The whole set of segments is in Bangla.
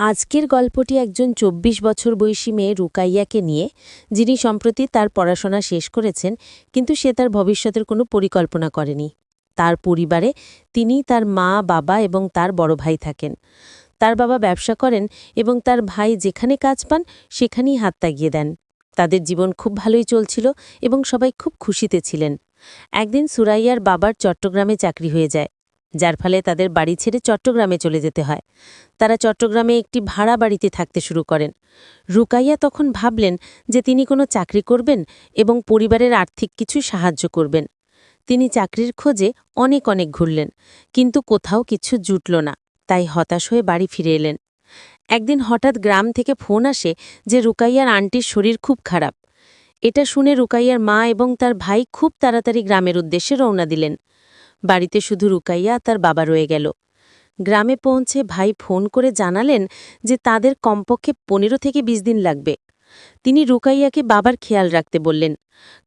আজকের গল্পটি একজন ২৪ বছর বয়সী মেয়ে রুকাইয়াকে নিয়ে, যিনি সম্প্রতি তার পড়াশোনা শেষ করেছেন, কিন্তু সে তার ভবিষ্যতের কোনো পরিকল্পনা করেনি। তার পরিবারে তিনি তার মা, বাবা এবং তার বড় ভাই থাকেন। তার বাবা ব্যবসা করেন এবং তার ভাই যেখানে কাজ পান, সেখানেই হাত তাগিয়ে দেন। তাদের জীবন খুব ভালোই চলছিল এবং সবাই খুব খুশিতে ছিলেন। একদিন সুরাইয়ার বাবার চট্টগ্রামে চাকরি হয়ে যায়। যার ফলে তাদের বাড়ি ছেড়ে চট্টগ্রামে চলে যেতে হয়। তারা চট্টগ্রামে একটি ভাড়া বাড়িতে থাকতে শুরু করেন। রুকাইয়া তখন ভাবলেন যে তিনি কোনো চাকরি করবেন এবং পরিবারের আর্থিক কিছু সাহায্য করবেন। তিনি চাকরির খোঁজে অনেক অনেক ঘুরলেন, কিন্তু কোথাও কিছু জুটল না। তাই হতাশ হয়ে বাড়ি ফিরে এলেন। একদিন হঠাৎ গ্রাম থেকে ফোন আসে যে রুকাইয়ার আন্টির শরীর খুব খারাপ। এটা শুনে রুকাইয়ার মা এবং তার ভাই খুব তাড়াতাড়ি গ্রামের উদ্দেশ্যে রওনা দিলেন। বাড়িতে শুধু রুকাইয়া তার বাবা রয়ে গেল। গ্রামে পৌঁছে ভাই ফোন করে জানালেন যে তাদের কমপক্ষে পনেরো থেকে বিশ দিন লাগবে। তিনি রুকাইয়াকে বাবার খেয়াল রাখতে বললেন,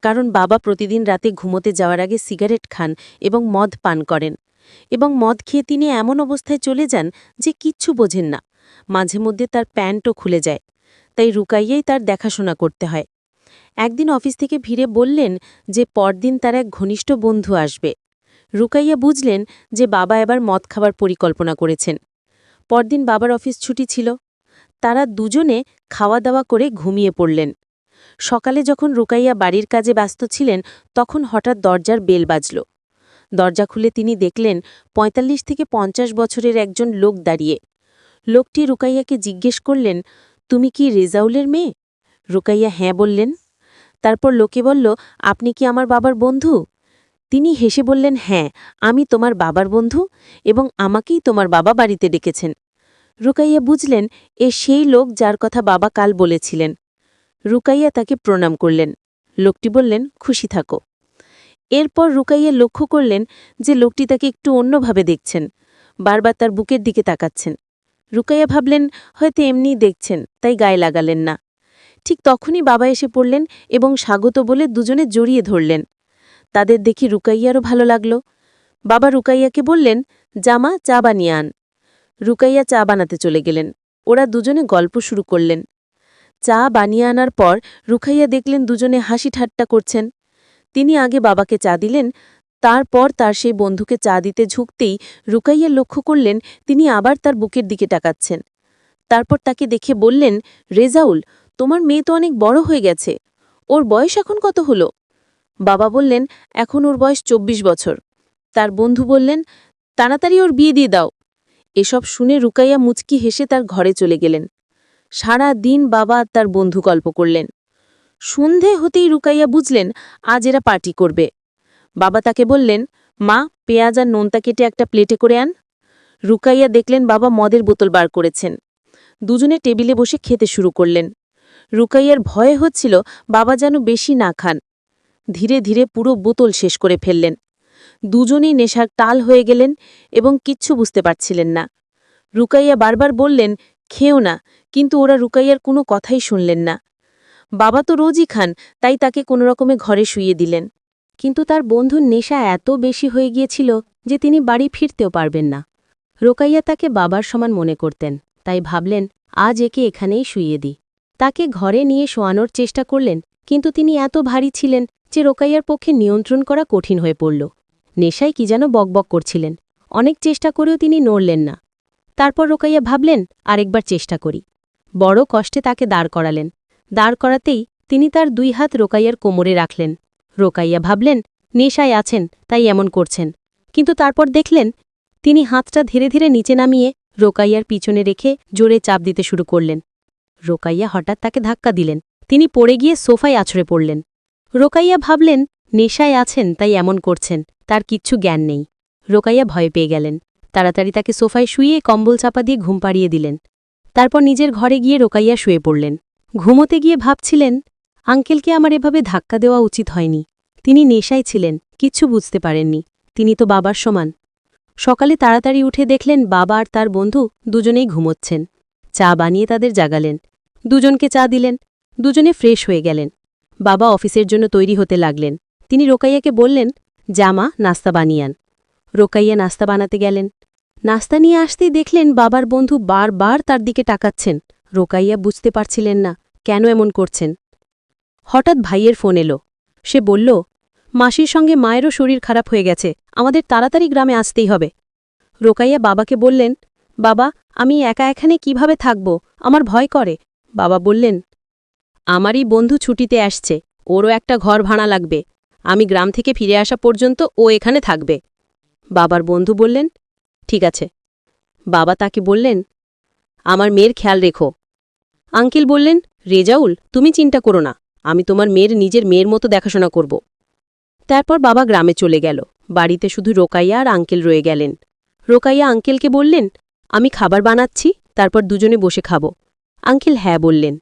কারণ বাবা প্রতিদিন রাতে ঘুমোতে যাওয়ার আগে সিগারেট খান এবং মদ পান করেন এবং মদ খেয়ে তিনি এমন অবস্থায় চলে যান যে কিচ্ছু বোঝেন না। মাঝে মধ্যে তার প্যান্টও খুলে যায়, তাই রুকাইয়াই তার দেখাশোনা করতে হয়। একদিন অফিস থেকে ভিড়ে বললেন যে পরদিন তার এক ঘনিষ্ঠ বন্ধু আসবে। রুকাইয়া বুঝলেন যে বাবা এবার মদ খাবার পরিকল্পনা করেছেন। পরদিন বাবার অফিস ছুটি ছিল। তারা দুজনে খাওয়া দাওয়া করে ঘুমিয়ে পড়লেন। সকালে যখন রুকাইয়া বাড়ির কাজে ব্যস্ত ছিলেন, তখন হঠাৎ দরজার বেল বাজল। দরজা খুলে তিনি দেখলেন ৪৫ থেকে পঞ্চাশ বছরের একজন লোক দাঁড়িয়ে। লোকটি রুকাইয়াকে জিজ্ঞেস করলেন, তুমি কি রেজাউলের মেয়ে? রুকাইয়া হ্যাঁ বললেন। তারপর লোকে বলল, আপনি কি আমার বাবার বন্ধু? তিনি হেসে বললেন হ্যাঁ আমি তোমার বাবার বন্ধু এবং আমাকেই তোমার বাবা বাড়িতে ডেকেছেন। রুকাইয়া বুঝলেন, এ সেই লোক যার কথা বাবা কাল বলেছিলেন। রুকাইয়া তাকে প্রণাম করলেন। লোকটি বললেন, খুশি থাকো। এরপর রুকাইয়া লক্ষ্য করলেন যে লোকটি তাকে একটু অন্যভাবে দেখছেন, বারবার তার বুকের দিকে তাকাচ্ছেন। রুকাইয়া ভাবলেন, হয়তো এমনিই দেখছেন, তাই গায়ে লাগালেন না। ঠিক তখনই বাবা এসে পড়লেন এবং স্বাগত বলে দুজনে জড়িয়ে ধরলেন। তাদের দেখি রুকাইয়ারও ভালো লাগল। বাবা রুকাইয়াকে বললেন, জামা, চা বানিয়ে আন। রুকাইয়া চা বানাতে চলে গেলেন। ওরা দুজনে গল্প শুরু করলেন। চা বানিয়ে আনার পর রুকাইয়া দেখলেন দুজনে হাসি ঠাট্টা করছেন। তিনি আগে বাবাকে চা দিলেন, তারপর তার সেই বন্ধুকে চা দিতে ঝুঁকতেই রুকাইয়া লক্ষ্য করলেন তিনি আবার তার বুকের দিকে টাকাচ্ছেন তারপর তাকে দেখে বললেন, রেজাউল, তোমার মেয়ে তো অনেক বড় হয়ে গেছে। ওর বয়স এখন কত হলো? বাবা বললেন, এখন ওর বয়স ২৪ বছর। তার বন্ধু বললেন, তাড়াতাড়ি ওর বিয়ে দিয়ে দাও। এসব শুনে রুকাইয়া মুচকি হেসে তার ঘরে চলে গেলেন। সারা দিন বাবা তার বন্ধু গল্প করলেন। সন্ধে হতেই রুকাইয়া বুঝলেন, আজ এরা পার্টি করবে। বাবা তাকে বললেন, মা, পেঁয়াজ আর নোনতা কেটে একটা প্লেটে করে আন। রুকাইয়া দেখলেন বাবা মদের বোতল বার করেছেন। দুজনে টেবিলে বসে খেতে শুরু করলেন। রুকাইয়ার ভয়ে হচ্ছিল, বাবা যেন বেশি না খান। ধীরে ধীরে পুরো বোতল শেষ করে ফেললেন। দুজনেই নেশার টাল হয়ে গেলেন এবং কিচ্ছু বুঝতে পারছিলেন না। রুকাইয়া বারবার বললেন, খেও না। কিন্তু ওরা রুকাইয়ার কোনো কথাই শুনলেন না। বাবা তো রোজই খান, তাই তাকে কোনো রকমে ঘরে শুইয়ে দিলেন। কিন্তু তার বন্ধুর নেশা এত বেশি হয়ে গিয়েছিল যে তিনি বাড়ি ফিরতেও পারবেন না। রোকাইয়া তাকে বাবার সমান মনে করতেন, তাই ভাবলেন, আজ একে এখানেই শুইয়ে দিই। তাকে ঘরে নিয়ে শোয়ানোর চেষ্টা করলেন, কিন্তু তিনি এত ভারী ছিলেন যে রোকাইয়ার পক্ষে নিয়ন্ত্রণ করা কঠিন হয়ে পড়ল। নেশায় কি যেন বকবক করছিলেন। অনেক চেষ্টা করেও তিনি নড়লেন না। তারপর রোকাইয়া ভাবলেন, আরেকবার চেষ্টা করি। বড় কষ্টে তাকে দাঁড় করালেন। দাঁড় করাতেই তিনি তার দুই হাত রোকাইয়ার কোমরে রাখলেন। রোকাইয়া ভাবলেন, নেশায় আছেন, তাই এমন করছেন। কিন্তু তারপর দেখলেন, তিনি হাতটা ধীরে ধীরে নিচে নামিয়ে রোকাইয়ার পিছনে রেখে জোরে চাপ দিতে শুরু করলেন। রোকাইয়া হঠাৎ তাকে ধাক্কা দিলেন। তিনি পড়ে গিয়ে সোফায় আছড়ে পড়লেন। রোকাইয়া ভাবলেন, নেশায় আছেন, তাই এমন করছেন, তার কিচ্ছু জ্ঞান নেই। রোকাইয়া ভয় পেয়ে গেলেন। তাড়াতাড়ি তাকে সোফায় শুয়ে কম্বল চাপা দিয়ে ঘুম পাড়িয়ে দিলেন। তারপর নিজের ঘরে গিয়ে রোকাইয়া শুয়ে পড়লেন। ঘুমোতে গিয়ে ভাবছিলেন, আঙ্কেলকে আমার এভাবে ধাক্কা দেওয়া উচিত হয়নি। তিনি নেশায় ছিলেন, কিচ্ছু বুঝতে পারেননি। তিনি তো বাবার সমান। সকালে তাড়াতাড়ি উঠে দেখলেন, বাবা আর তার বন্ধু দুজনেই ঘুমোচ্ছেন। চা বানিয়ে তাদের জাগালেন। দুজনকে চা দিলেন। দুজনে ফ্রেশ হয়ে গেলেন। বাবা অফিসের জন্য তৈরি হতে লাগলেন। তিনি রোকাইয়াকে বললেন জামা নাস্তা বানিয়ান। রোকাইয়া নাস্তা বানাতে গেলেন। নাস্তা নিয়ে আসতেই দেখলেন বাবার বন্ধু বারবার তার দিকে টাকাচ্ছেন রোকাইয়া বুঝতে পারছিলেন না, কেন এমন করছেন? হঠাৎ ভাইয়ের ফোন এলো। সে বলল, মাসির সঙ্গে মায়েরও শরীর খারাপ হয়ে গেছে, আমাদের তাড়াতাড়ি গ্রামে আসতেই হবে। রোকাইয়া বাবাকে বললেন, বাবা, আমি একা এখানে কীভাবে থাকব? আমার ভয় করে। বাবা বললেন আমারই বন্ধু ছুটিতে আসছে, ওরও একটা ঘর ভাড়া লাগবে। আমি গ্রাম থেকে ফিরে আসা পর্যন্ত ও এখানে থাকবে। বাবার বন্ধু বললেন, ঠিক আছে। বাবা তাকে বললেন, আমার মেয়ের খেয়াল রেখো। আঙ্কেল বললেন, রেজাউল, তুমি চিন্তা করো না, আমি তোমার মেয়ের নিজের মেয়ের মতো দেখাশোনা করব। তারপর বাবা গ্রামে চলে গেল। বাড়িতে শুধু রোকাইয়া আর আঙ্কেল রয়ে গেলেন। রোকাইয়া আঙ্কেলকে বললেন, আমি খাবার বানাচ্ছি, তারপর দুজনে বসে খাব। আঙ্কেল হ্যাঁ বললেন।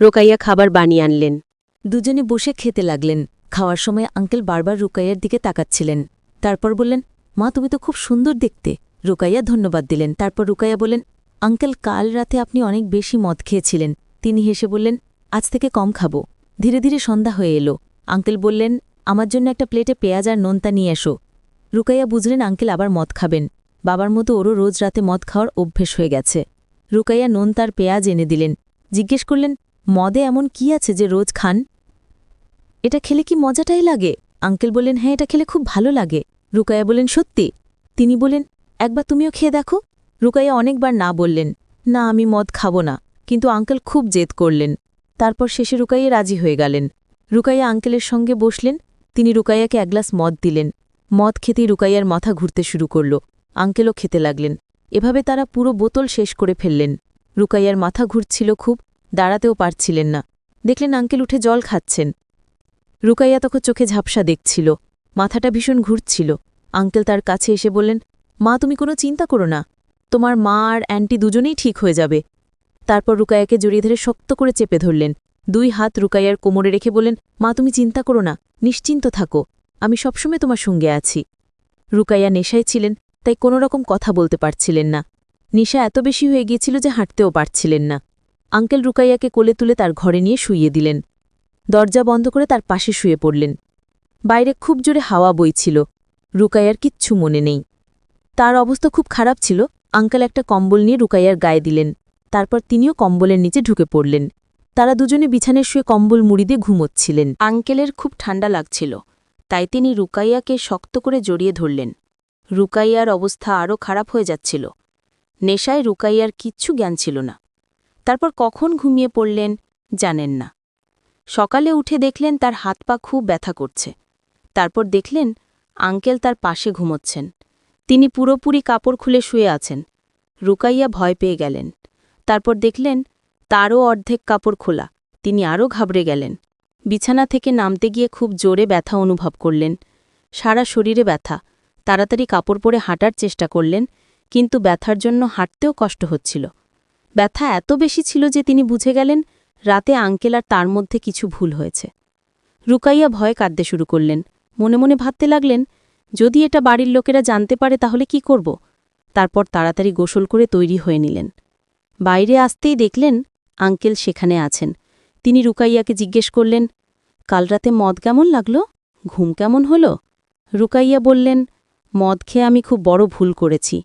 রোকাইয়া খাবার বানিয়ে আনলেন। দুজনে বসে খেতে লাগলেন। খাওয়ার সময় আঙ্কেল বারবার রুকাইয়ার দিকে তাকাচ্ছিলেন। তারপর বললেন, মা, তুমি তো খুব সুন্দর দেখতে। রুকাইয়া ধন্যবাদ দিলেন। তারপর রুকাইয়া বললেন, আঙ্কেল, কাল রাতে আপনি অনেক বেশি মদ খেয়েছিলেন। তিনি হেসে বললেন, আজ থেকে কম খাব। ধীরে ধীরে সন্ধ্যা হয়ে এলো। আঙ্কেল বললেন, আমার জন্য একটা প্লেটে পেঁয়াজ আর নোনতা নিয়ে এসো। রুকাইয়া বুঝলেন আঙ্কেল আবার মদ খাবেন। বাবার মতো ওরও রোজ রাতে মদ খাওয়ার অভ্যেস হয়ে গেছে। রুকাইয়া নোনতার পেঁয়াজ এনে দিলেন। জিজ্ঞেস করলেন মদে এমন কি আছে যে রোজ খান? এটা খেলে কি মজাটাই লাগে? আঙ্কেল বললেন হ্যাঁ এটা খেলে খুব ভালো লাগে। রুকাইয়া বলেন সত্যি? তিনি বলেন একবার তুমিও খেয়ে দেখো। রুকাইয়া অনেকবার না বললেন, না, আমি মদ খাব না। কিন্তু আঙ্কেল খুব জেদ করলেন। তারপর শেষে রুকাইয়া রাজি হয়ে গেলেন। রুকাইয়া আঙ্কেলের সঙ্গে বসলেন। তিনি রুকাইয়াকে এক গ্লাস মদ দিলেন। মদ খেতেই রুকাইয়ার মাথা ঘুরতে শুরু করল। আঙ্কেলও খেতে লাগলেন। এভাবে তারা পুরো বোতল শেষ করে ফেললেন। রুকাইয়ার মাথা ঘুরছিল খুব। দাঁড়াতেও পারছিলেন না। দেখলেন আঙ্কেল উঠে জল খাচ্ছেন। রুকাইয়া তখন চোখে ঝাপসা দেখছিল। মাথাটা ভীষণ ঘুরছিল। আঙ্কেল তার কাছে এসে বললেন, মা, তুমি কোনো চিন্তা করো না। তোমার মা আর অ্যান্টি দুজনেই ঠিক হয়ে যাবে। তারপর রুকাইয়াকে জড়িয়ে ধরে শক্ত করে চেপে ধরলেন। দুই হাত রুকাইয়ার কোমরে রেখে বলেন মা, তুমি চিন্তা করো না, নিশ্চিন্ত থাকো। আমি সবসময় তোমার সঙ্গে আছি। রুকাইয়া নেশায় ছিলেন, তাই কোনো রকম কথা বলতে পারছিলেন না। নেশা এত বেশি হয়ে গিয়েছিল যে হাঁটতেও পারছিলেন না। আঙ্কেল রুকাইয়াকে কোলে তুলে তার ঘরে নিয়ে শুইয়ে দিলেন। দরজা বন্ধ করে তার পাশে শুয়ে পড়লেন। বাইরে খুব জোরে হাওয়া বইছিল। রুকাইয়ার কিচ্ছু মনে নেই। তার অবস্থা খুব খারাপ ছিল। আঙ্কেল একটা কম্বল নিয়ে রুকাইয়ার গায়ে দিলেন। তারপর তিনিও কম্বলের নিচে ঢুকে পড়লেন। তারা দুজনে বিছানায় শুয়ে কম্বল মুড়ি দিয়ে ঘুমোচ্ছিলেন। আঙ্কেলের খুব ঠান্ডা লাগছিল। তাই তিনি রুকাইয়াকে শক্ত করে জড়িয়ে ধরলেন। রুকাইয়ার অবস্থা আরও খারাপ হয়ে যাচ্ছিল। নেশায় রুকাইয়ার কিচ্ছু জ্ঞান ছিল না। তারপর কখন ঘুমিয়ে পড়লেন জানেন না। সকালে উঠে দেখলেন তার হাত পা খুব ব্যথা করছে। তারপর দেখলেন আঙ্কেল তার পাশে ঘুমোচ্ছেন। তিনি পুরোপুরি কাপড় খুলে শুয়ে আছেন। রুকাইয়া ভয় পেয়ে গেলেন। তারপর দেখলেন তারও অর্ধেক কাপড় খোলা। তিনি আরও ঘাবড়ে গেলেন। বিছানা থেকে নামতে গিয়ে খুব জোরে ব্যথা অনুভব করলেন। সারা শরীরে ব্যথা। তাড়াতাড়ি কাপড় পরে হাঁটার চেষ্টা করলেন, কিন্তু ব্যথার জন্য হাঁটতেও কষ্ট হচ্ছিল। ব্যথা এত বেশি ছিল যে তিনি বুঝে গেলেন, রাতে আঙ্কেল আর তার মধ্যে কিছু ভুল হয়েছে। রুকাইয়া ভয় কাঁদতে শুরু করলেন। মনে মনে ভাবতে লাগলেন, যদি এটা বাড়ির লোকেরা জানতে পারে তাহলে কি করব? তারপর তাড়াতাড়ি গোসল করে তৈরি হয়ে নিলেন। বাইরে আসতেই দেখলেন, আঙ্কেল সেখানে আছেন। তিনি রুকাইয়াকে জিজ্ঞেস করলেন, কাল রাতে মদ কেমন লাগল? ঘুম কেমন হলো? রুকাইয়া বললেন, মদ খেয়ে আমি খুব বড় ভুল করেছি।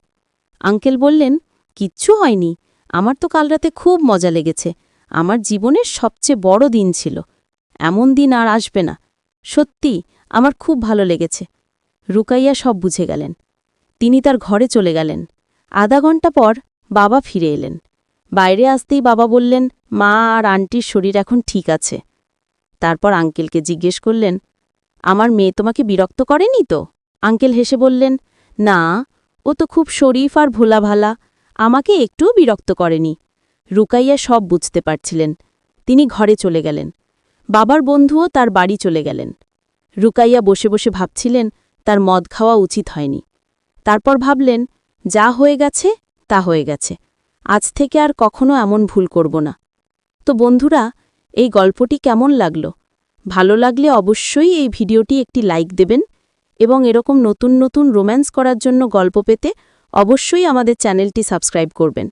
আঙ্কেল বললেন, কিচ্ছু হয়নি। আমার তো কাল রাতে খুব মজা লেগেছে। আমার জীবনের সবচেয়ে বড় দিন ছিল। এমন দিন আর আসবে না। সত্যি, আমার খুব ভালো লেগেছে। রুকাইয়া সব বুঝে গেলেন। তিনি তার ঘরে চলে গেলেন। আধা ঘণ্টা পর বাবা ফিরে এলেন। বাইরে আসতেই বাবা বললেন, মা আর আন্টির শরীর এখন ঠিক আছে। তারপর আঙ্কেলকে জিজ্ঞেস করলেন, আমার মেয়ে তোমাকে বিরক্ত করেনি তো? আঙ্কেল হেসে বললেন, না, ও তো খুব শরীফ আর ভোলাভালা। আমাকে একটুও বিরক্ত করেনি। রুকাইয়া সব বুঝতে পারছিলেন। তিনি ঘরে চলে গেলেন। বাবার বন্ধুও তার বাড়ি চলে গেলেন। রুকাইয়া বসে বসে ভাবছিলেন, তার মদ খাওয়া উচিত হয়নি। তারপর ভাবলেন, যা হয়ে গেছে, তা হয়ে গেছে। আজ থেকে আর কখনো এমন ভুল করব না। তো বন্ধুরা, এই গল্পটি কেমন লাগল? ভালো লাগলে অবশ্যই এই ভিডিওটি একটি লাইক দেবেন এবং এরকম নতুন নতুন রোম্যান্স করার জন্য গল্প পেতে অবশ্যই আমাদের চ্যানেলটি সাবস্ক্রাইব করবেন।